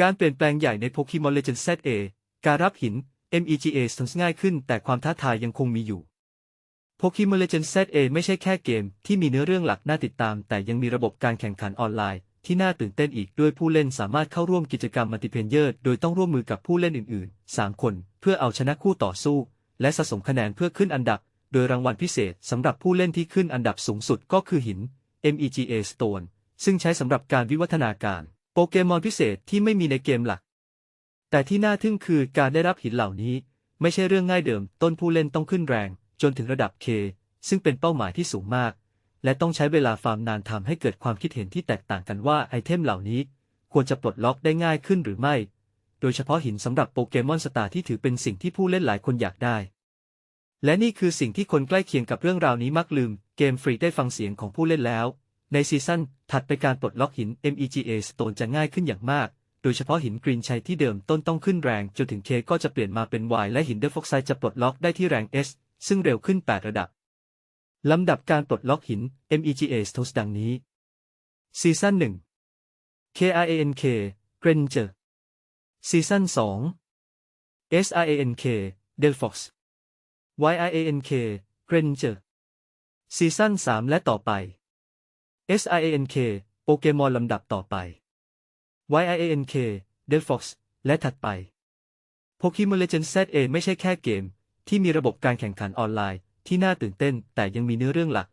การเปลี่ยนแปลงใหญ่ใน Pokemon Legends ZA การรับหิน MEGA Stones ง่ายขึ้น แต่ความท้าทายยังคงมีอยู่ Pokemon Legends ZA ไม่ใช่แค่เกมที่มีเนื้อเรื่องหลักน่าติดตาม แต่ยังมีระบบการแข่งขันออนไลน์ ที่น่าตื่นเต้นอีกด้วยผู้เล่นสามารถเข้าร่วมกิจกรรมมัลติเพลเยอร์ โดยต้องร่วมมือกับผู้เล่นอื่นๆ 3 คน เพื่อเอาชนะคู่ต่อสู้ และสะสมคะแนนเพื่อขึ้นอันดับ โดยรางวัลพิเศษสำหรับผู้เล่นที่ขึ้นอันดับสูงสุดก็คือหิน MEGA Stone ซึ่งใช้สำหรับการวิวัฒนาการ โปเกมอนพิเศษที่ไม่มีในเกมหลัก แต่ที่น่าทึ่งคือการได้รับหินเหล่านี้ ไม่ใช่เรื่องง่ายเดิม ต้นผู้เล่นต้องขึ้นแรง จนถึงระดับ K ซึ่งเป็นเป้าหมายที่สูงมาก และต้องใช้เวลาฟาร์มนานทำให้เกิดความคิดเห็นที่แตกต่างกันว่าไอเทมเหล่านี้ ควรจะปลดล็อกได้ง่ายขึ้นหรือไม่ โดยเฉพาะหินสำหรับโปเกมอนสตาร์ที่ถือเป็นสิ่งที่ผู้เล่นหลายคนอยากได้ และนี่คือสิ่งที่คนใกล้เคียงกับเรื่องราวนี้มักลืม เกมฟรีได้ฟังเสียงของผู้เล่นแล้ว ในซีซั่นถัดไปการปลดล็อกหิน MEGA Stone จะง่ายขึ้นอย่างมาก โดยเฉพาะหินกรีนชัยที่เดิมต้นต้องขึ้นแรง จนถึง K ก็จะเปลี่ยนมาเป็น Y และหินเดอร์ฟอกไซจะปลดล็อกได้ที่แรง S ซึ่งเร็วขึ้น 8 ระดับ ลำดับการปลดล็อกหิน MEGA Stones ดังนี้ ซีซั่น1 KRANK Granger ซีซั่น2 SRANK Delphox YRANK Granger ซีซั่น3 และต่อไป SRANK โปเกมอนลำดับต่อไป YRANK Delphox และถัดไป Pokemon Legends ZA ไม่ใช่แค่เกม ที่มีระบบการแข่งขันออนไลน์ ที่น่าตื่นเต้น แต่ยังมีเนื้อเรื่องหลัก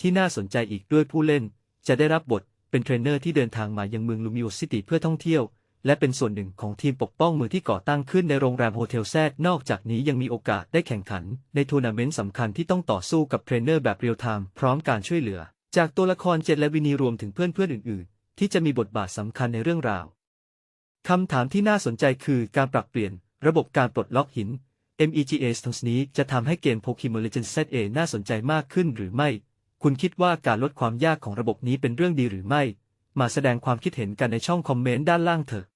ที่น่าสนใจอีกด้วยผู้เล่น จะได้รับบทเป็นเทรนเนอร์ที่เดินทางมายังเมืองลูมิโอซิตี้เพื่อท่องเที่ยว และเป็นส่วนหนึ่งของทีมปกป้องเมืองที่ก่อตั้งขึ้นในโรงแรมโฮเทลแซดนอกจากนี้ยังมีโอกาสได้แข่งขัน ในทัวร์นาเมนต์สำคัญที่ต้องต่อสู้กับเทรนเนอร์แบบเรียลไทม์พร้อมการช่วยเหลือ จากตัวละครเจ็ดและวินีรวมถึงเพื่อนๆอื่น ๆ ที่จะมีบทบาทสำคัญในเรื่องราวคำถามที่น่าสนใจคือการปรับเปลี่ยนระบบการปลดล็อกหิน MEGA Stones นี้จะทำให้เกม Pokemon Legends ZA น่าสนใจมากขึ้นหรือไม่ คุณคิดว่าการลดความยากของระบบนี้เป็นเรื่องดีหรือไม่ มาแสดงความคิดเห็นกันในช่องคอมเมนต์ด้านล่างเถอะ